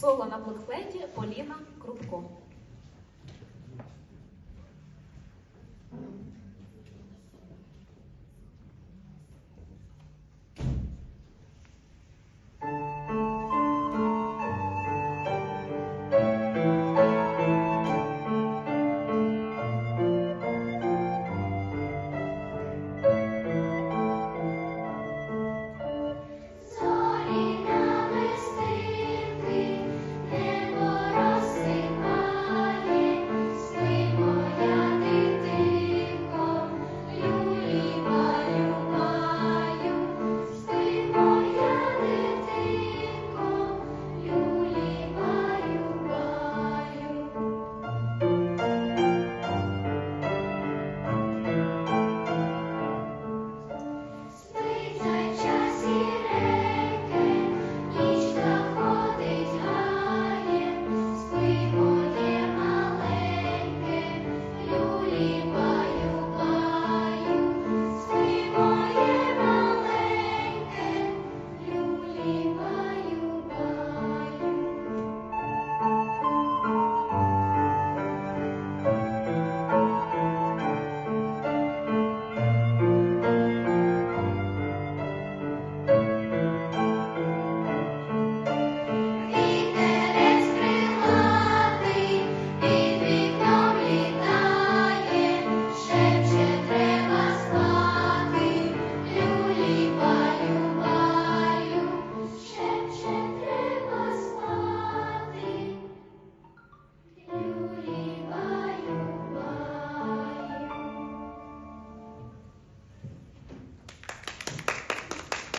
Соло на блокфлейті Поліна Крупко.